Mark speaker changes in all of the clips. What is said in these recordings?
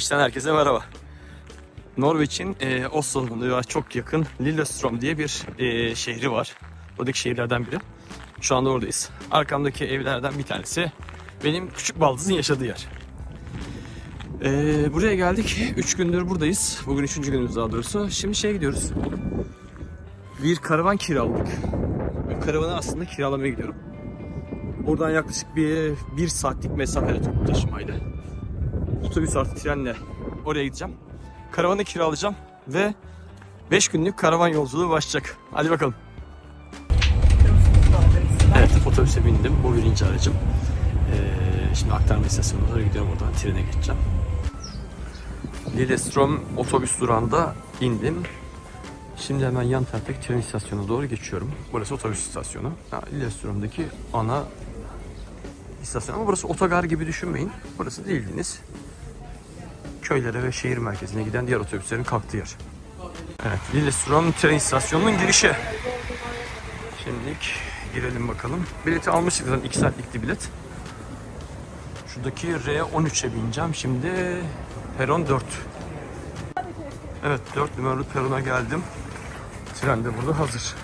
Speaker 1: Norveç'ten herkese merhaba. Norveç'in e, Oslo'nun çok yakın Lillestrøm diye bir e, şehri var. Oradaki şehirlerden biri. Şu anda oradayız. Arkamdaki evlerden bir tanesi benim küçük baldızın yaşadığı yer. E, buraya geldik. 3 gündür buradayız. Bugün 3. günümüz daha doğrusu. Şimdi şeye gidiyoruz. Bir karavan kiraladık. Karavanı aslında kiralamaya gidiyorum. Oradan yaklaşık bir, bir saatlik mesafede toplu taşımayla otobüs artı trenle oraya gideceğim. Karavanı kiralayacağım ve 5 günlük karavan yolculuğu başlayacak. Hadi bakalım. Evet otobüse bindim. Bu birinci aracım. Ee, şimdi aktarma istasyonuna doğru gidiyorum oradan trene geçeceğim. Lillestrøm otobüs durağında indim. Şimdi hemen yan taraftaki tren istasyonuna doğru geçiyorum. Burası otobüs istasyonu. Ha, Lillestrøm'deki ana istasyon ama burası otogar gibi düşünmeyin. Burası bildiğiniz köylere ve şehir merkezine giden diğer otobüslerin kalktığı yer. Evet, Lillestrøm tren istasyonunun girişi. Şimdilik girelim bakalım. Bileti almıştık zaten 2 saatlikti bilet. Şuradaki R13'e bineceğim. Şimdi peron 4. Evet 4 numaralı perona geldim. Tren de burada hazır.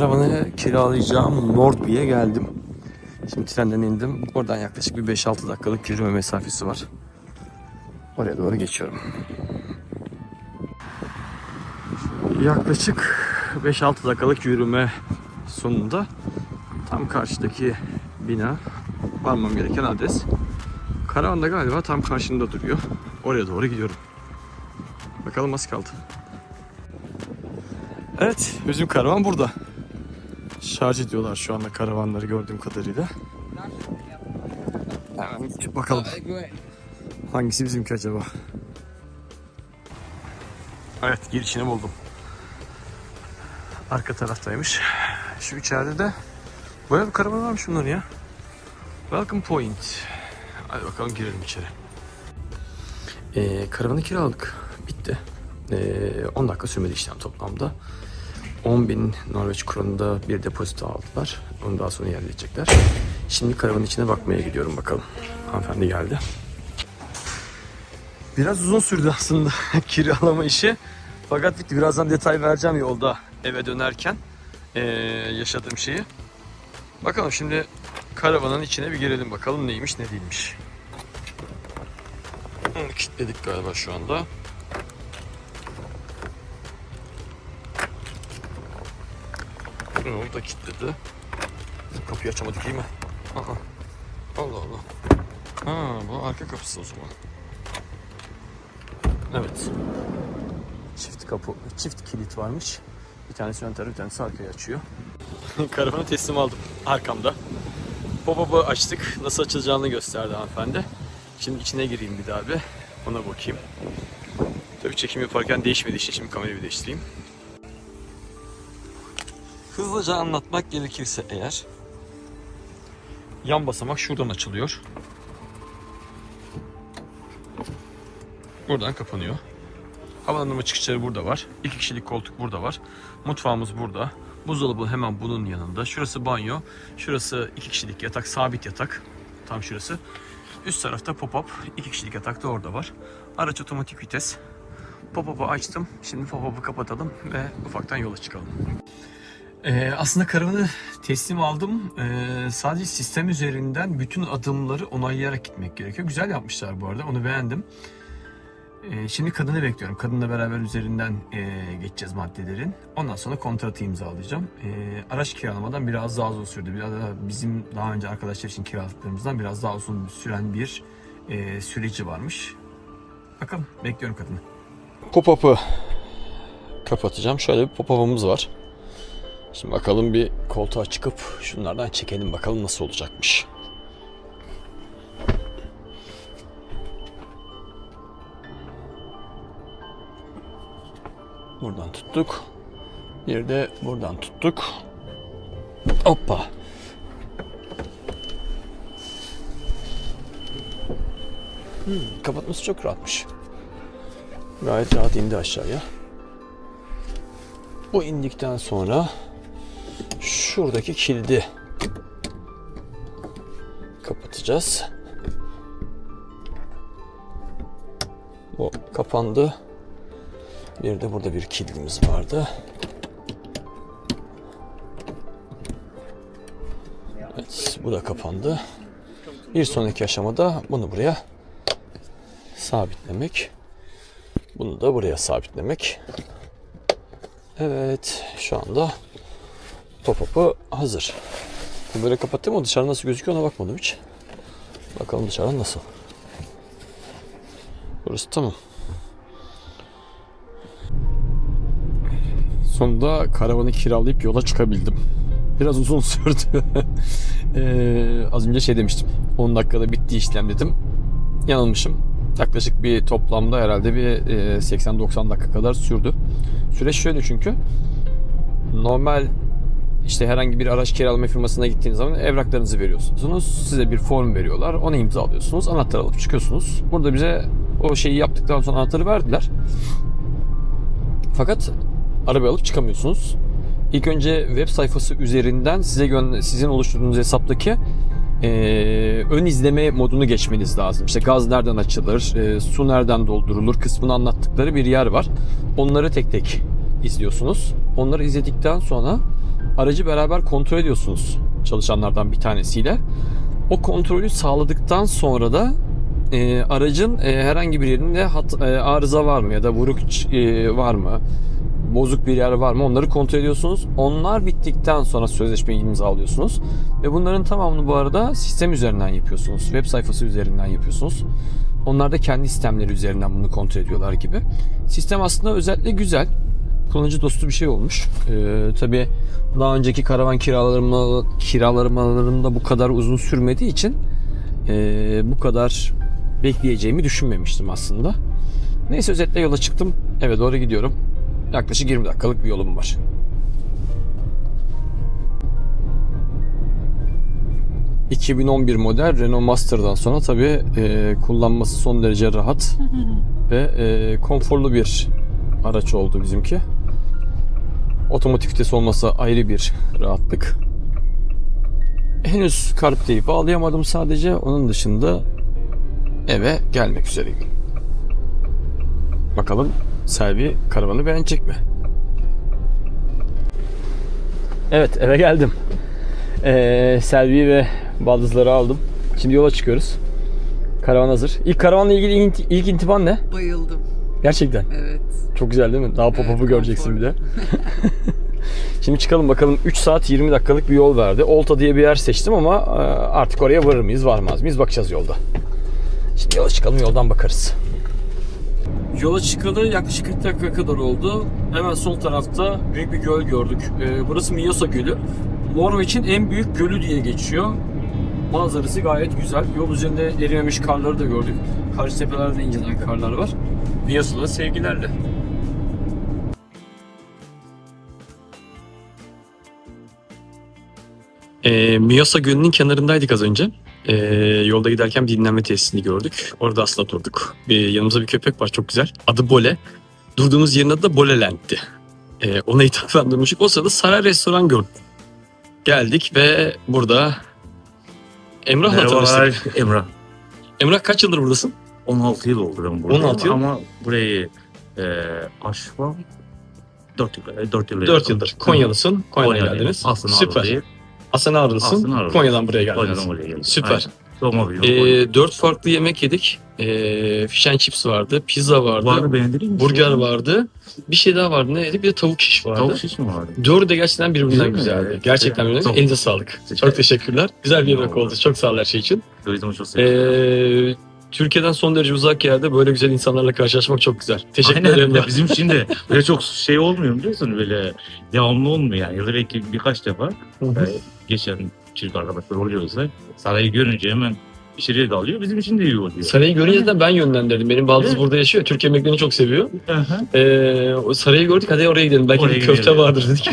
Speaker 1: Karavanı kiralayacağım Nordby'ye geldim. Şimdi trenden indim. Oradan yaklaşık bir 5-6 dakikalık yürüme mesafesi var. Oraya doğru geçiyorum. Yaklaşık 5-6 dakikalık yürüme sonunda tam karşıdaki bina varmam gereken adres. Karavan da galiba tam karşında duruyor. Oraya doğru gidiyorum. Bakalım az kaldı. Evet, bizim karavan burada. Şarj ediyorlar şu anda karavanları gördüğüm kadarıyla. Hemen bakalım. Hangisi bizimki acaba? Evet, girişini buldum. Arka taraftaymış. Şu içeride de bayağı bir karavan varmış bunların ya. Welcome Point. Hadi bakalım girelim içeri. Ee, karavanı kiraladık. Bitti. Ee, 10 dakika sürmedi işlem toplamda. 10 bin Norveç kronunda bir depozito aldılar. Onu daha sonra iade. Şimdi karavanın içine bakmaya gidiyorum bakalım. Hanımefendi geldi. Biraz uzun sürdü aslında kiralama işi. Fakat bitti. Birazdan detay vereceğim yolda eve dönerken ee, yaşadığım şeyi. Bakalım şimdi karavanın içine bir girelim bakalım neymiş ne değilmiş. Kilitledik galiba şu anda. Onu da kilitledi. Kapıyı açamadık iyi mi? Aha. Allah Allah. Ha, bu arka kapısı o zaman. Evet. Çift kapı, çift kilit varmış. Bir tanesi ön tarafı, bir tanesi arkayı açıyor. Karavanı teslim aldım arkamda. Pop-up'ı açtık. Nasıl açılacağını gösterdi hanımefendi. Şimdi içine gireyim bir daha bir. Ona bakayım. Tabii çekim yaparken değişmediği için şimdi kamerayı bir değiştireyim. Hızlıca anlatmak gerekirse eğer yan basamak şuradan açılıyor. Buradan kapanıyor. Havalandırma çıkışları burada var. İki kişilik koltuk burada var. Mutfağımız burada. Buzdolabı hemen bunun yanında. Şurası banyo. Şurası iki kişilik yatak, sabit yatak. Tam şurası. Üst tarafta pop-up. iki kişilik yatak da orada var. Araç otomatik vites. Pop-up'ı açtım. Şimdi pop-up'ı kapatalım ve ufaktan yola çıkalım. Ee, aslında karavanı teslim aldım. Ee, sadece sistem üzerinden bütün adımları onaylayarak gitmek gerekiyor. Güzel yapmışlar bu arada. Onu beğendim. Ee, şimdi kadını bekliyorum. Kadınla beraber üzerinden e, geçeceğiz maddelerin. Ondan sonra kontratı imzalayacağım. Ee, araç kiralamadan biraz daha uzun sürdü. Biraz daha bizim daha önce arkadaşlar için kiraladıklarımızdan biraz daha uzun süren bir e, süreci varmış. Bakalım bekliyorum kadını. Pop-up'ı kapatacağım. Şöyle bir pop-up'ımız var. Şimdi bakalım bir koltuğa çıkıp şunlardan çekelim bakalım nasıl olacakmış. Buradan tuttuk. Bir de buradan tuttuk. Hoppa. Hmm, kapatması çok rahatmış. Gayet rahat indi aşağıya. Bu indikten sonra şuradaki kilidi kapatacağız. Bu kapandı. Bir de burada bir kilidimiz vardı. Evet, bu da kapandı. Bir sonraki aşamada bunu buraya sabitlemek. Bunu da buraya sabitlemek. Evet, şu anda pop-up'ı hazır. Böyle kapattım ama dışarı nasıl gözüküyor ona bakmadım hiç. Bakalım dışarıdan nasıl. Burası tamam. Sonunda karavanı kiralayıp yola çıkabildim. Biraz uzun sürdü. Ee, az önce şey demiştim. 10 dakikada bitti işlem dedim. Yanılmışım. Yaklaşık bir toplamda herhalde bir e, 80-90 dakika kadar sürdü. Süreç şöyle çünkü. Normal işte herhangi bir araç kiralama firmasına gittiğiniz zaman evraklarınızı veriyorsunuz. Size bir form veriyorlar. Onu imzalıyorsunuz. Anahtar alıp çıkıyorsunuz. Burada bize o şeyi yaptıktan sonra anahtarı verdiler. Fakat arabayı alıp çıkamıyorsunuz. İlk önce web sayfası üzerinden size sizin oluşturduğunuz hesaptaki eee, ön izleme modunu geçmeniz lazım. İşte gaz nereden açılır, eee, su nereden doldurulur kısmını anlattıkları bir yer var. Onları tek tek izliyorsunuz. Onları izledikten sonra aracı beraber kontrol ediyorsunuz çalışanlardan bir tanesiyle. O kontrolü sağladıktan sonra da e, aracın e, herhangi bir yerinde hat, e, arıza var mı ya da vuruk e, var mı, bozuk bir yer var mı onları kontrol ediyorsunuz. Onlar bittikten sonra sözleşmeyi imzalıyorsunuz. Ve bunların tamamını bu arada sistem üzerinden yapıyorsunuz. Web sayfası üzerinden yapıyorsunuz. Onlar da kendi sistemleri üzerinden bunu kontrol ediyorlar gibi. Sistem aslında özellikle güzel. Kullanıcı dostu bir şey olmuş. Ee, tabii daha önceki karavan kiralarımla, kiralarımlarında bu kadar uzun sürmediği için ee, bu kadar bekleyeceğimi düşünmemiştim aslında. Neyse özetle yola çıktım. Eve doğru gidiyorum. Yaklaşık 20 dakikalık bir yolum var. ...2011 model Renault Master'dan sonra tabii e, kullanması son derece rahat ve e, konforlu bir araç oldu bizimki. Otomatik vites olması ayrı bir rahatlık. Henüz CarPlay'i bağlayamadım sadece. Onun dışında eve gelmek üzereyim. Bakalım Selvi karavanı beğenecek mi? Evet eve geldim. Ee, Selvi ve baldızları aldım. Şimdi yola çıkıyoruz. Karavan hazır. İlk karavanla ilgili ilk, ilk intiban ne?
Speaker 2: Bayıldım.
Speaker 1: Gerçekten.
Speaker 2: Evet.
Speaker 1: Çok güzel değil mi? Daha pop-up'u
Speaker 2: Evet,
Speaker 1: göreceksin bir de. Şimdi çıkalım bakalım 3 saat 20 dakikalık bir yol verdi. Olta diye bir yer seçtim ama e, artık oraya varır mıyız varmaz mıyız bakacağız yolda. Şimdi yola çıkalım yoldan bakarız. Yola çıkalı yaklaşık 40 dakika kadar oldu. Hemen sol tarafta büyük bir göl gördük. E, burası Miyosa Gölü. Norveç'in en büyük gölü diye geçiyor. Manzarası gayet güzel. Yol üzerinde erimemiş karları da gördük. Karşı tepelerde incelen karlar var. Miyosa'da sevgilerle. E, Miyasa Gölü'nün kenarındaydık az önce. E, yolda giderken bir dinlenme tesisini gördük. Orada aslında durduk. Bir, yanımızda bir köpek var çok güzel. Adı Bole. Durduğumuz yerin adı da Boleland'ti. E, ona ithafen durmuştuk. O sırada Saray Restoran gördük. Geldik ve burada Emrah'la tanıştık.
Speaker 3: Merhabalar Emrah.
Speaker 1: Emrah kaç yıldır buradasın?
Speaker 3: 16 yıl oldu ben burada.
Speaker 1: 16 yıl?
Speaker 3: Ama burayı e, aşmam 4 yıl, 4 yıl.
Speaker 1: 4 yıldır. Konyalısın. Konya'ya geldiniz.
Speaker 3: Aslında
Speaker 1: Süper.
Speaker 3: Ağrı'dayım.
Speaker 1: Aslen Ağrılısın.
Speaker 3: Aslen Ağrılı.
Speaker 1: Konya'dan buraya geldiniz.
Speaker 3: Konya'dan buraya geldim.
Speaker 1: Süper.
Speaker 3: Aynen. Doğma büyüme.
Speaker 1: Ee, 4 farklı yemek yedik. Ee, fish and chips vardı. Pizza vardı.
Speaker 3: Vardı beğendin mi?
Speaker 1: Burger vardı. Bir şey daha vardı. Ne yedik? Bir de tavuk şiş vardı.
Speaker 3: Tavuk şiş mi vardı?
Speaker 1: Dördü de gerçekten birbirinden güzeldi.
Speaker 3: Evet.
Speaker 1: Gerçekten birbirinden
Speaker 3: Çok-
Speaker 1: Elinize sağlık. Çok teşekkürler. Güzel bir yemek
Speaker 3: Oldu.
Speaker 1: Çok sağ ol her şey için.
Speaker 3: Turizmi çok.
Speaker 1: Ee, Türkiye'den son derece uzak yerde böyle güzel insanlarla karşılaşmak çok güzel. Teşekkür
Speaker 3: Aynen.
Speaker 1: ederim.
Speaker 3: Ya bizim de böyle çok şey olmuyor biliyorsun böyle devamlı olmuyor yani. Yılda belki birkaç defa
Speaker 1: Hı hı.
Speaker 3: Geçen Türk arkadaşlar oluyorsa sarayı görünce hemen içeriye dalıyor. Bizim için de iyi oluyor.
Speaker 1: Sarayı görünce de ben yönlendirdim. Benim baldız burada yaşıyor. Türk yemeklerini çok seviyor. Ee, o sarayı gördük hadi oraya gidelim. Belki
Speaker 3: Oraya
Speaker 1: bir köfte
Speaker 3: gidelim.
Speaker 1: vardır dedik.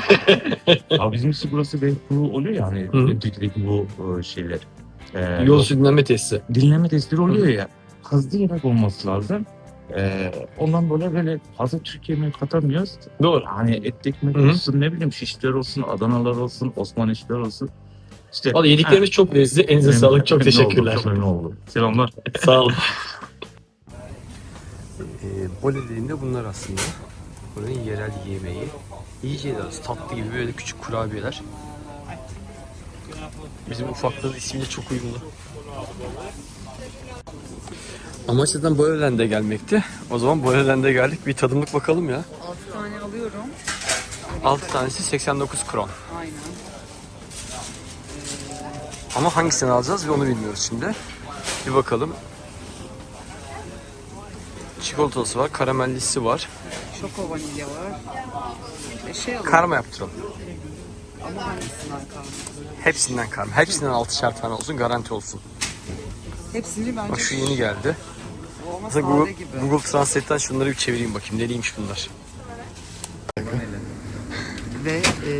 Speaker 3: Abi bizim için burası belki bu oluyor yani.
Speaker 1: Hı.
Speaker 3: Türkiye'deki bu e, şeyler. E,
Speaker 1: Yol üstü dinlenme tesisi.
Speaker 3: dinleme testleri oluyor ya. Hızlı yemek olması lazım. Ee, ondan böyle böyle fazla Türk yemeği katamıyoruz.
Speaker 1: Doğru.
Speaker 3: Hani et ekmek
Speaker 1: Hı hı.
Speaker 3: olsun ne bileyim şişler olsun, Adanalar olsun, Osman işler olsun. İşte
Speaker 1: Valla yediklerimiz çok lezzetli. Elinize
Speaker 3: Memnun-
Speaker 1: sağlık. Çok
Speaker 3: memnun
Speaker 1: teşekkürler.
Speaker 3: oldum, Çok memnun oldum. Selamlar.
Speaker 1: Sağ olun. E, bole dediğimde bunlar aslında. Buranın yerel yemeği. Yiyeceğiz tatlı gibi böyle küçük kurabiyeler. Bizim ufaklığın ismiyle çok uyumlu. Amaç zaten Bolelen'de gelmekti. O zaman Bolelen'de geldik. Bir tadımlık bakalım ya.
Speaker 2: 6 tane alıyorum.
Speaker 1: 6 tanesi 89 kron.
Speaker 2: Aynen.
Speaker 1: Ama hangisini alacağız ve onu bilmiyoruz şimdi. Bir bakalım. Çikolatası var, karamellisi var.
Speaker 2: Şoko vanilya var. E şey alalım.
Speaker 1: Karma yaptıralım.
Speaker 2: Ama hangisinden kaldı?
Speaker 1: Hepsinden karma. Hepsinden 6'şer tane olsun, garanti olsun.
Speaker 2: Hepsini bence
Speaker 1: Bak şu yeni geldi.
Speaker 2: Sade
Speaker 1: Google. Google Translate'ten şunları bir çevireyim bakayım. Neliymiş bunlar?
Speaker 2: Ve e,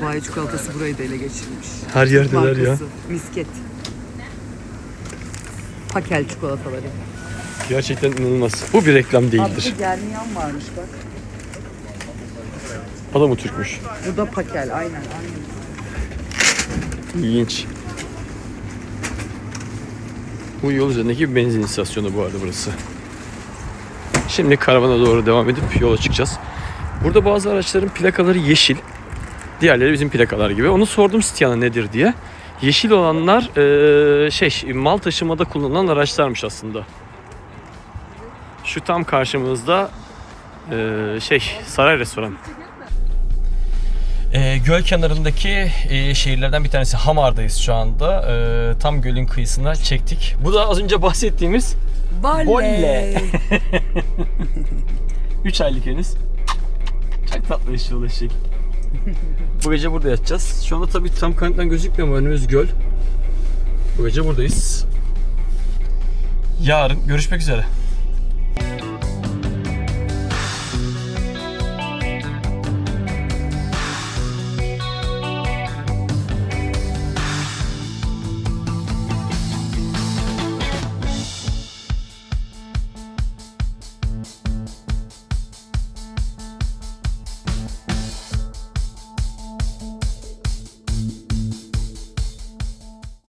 Speaker 2: Dubai çikolatası burayı da ele geçirmiş.
Speaker 1: Her yerdeler
Speaker 2: Markası. Misket. Pakel çikolataları.
Speaker 1: Gerçekten inanılmaz. Bu bir reklam
Speaker 2: Abi
Speaker 1: değildir.
Speaker 2: bu germiyan varmış bak.
Speaker 1: Adamı Türkmüş.
Speaker 2: Bu da pakel aynen aynen.
Speaker 1: İlginç. Bu yol üzerindeki bir benzin istasyonu bu arada burası. Şimdi karavana doğru devam edip yola çıkacağız. Burada bazı araçların plakaları yeşil. Diğerleri bizim plakalar gibi. Onu sordum Stiana nedir diye. Yeşil olanlar eee, şey mal taşımada kullanılan araçlarmış aslında. Şu tam karşımızda eee, şey saray restoran. E, göl kenarındaki e, şehirlerden bir tanesi Hamar'dayız şu anda. E, tam gölün kıyısına çektik. Bu da az önce bahsettiğimiz
Speaker 2: Balle.
Speaker 1: Bolle. 3 aylık henüz. Çok tatlı eşyalı eşek. Bu gece burada yatacağız. Şu anda tabii tam kanıttan gözükmüyor ama önümüz göl. Bu gece buradayız. Yarın görüşmek üzere.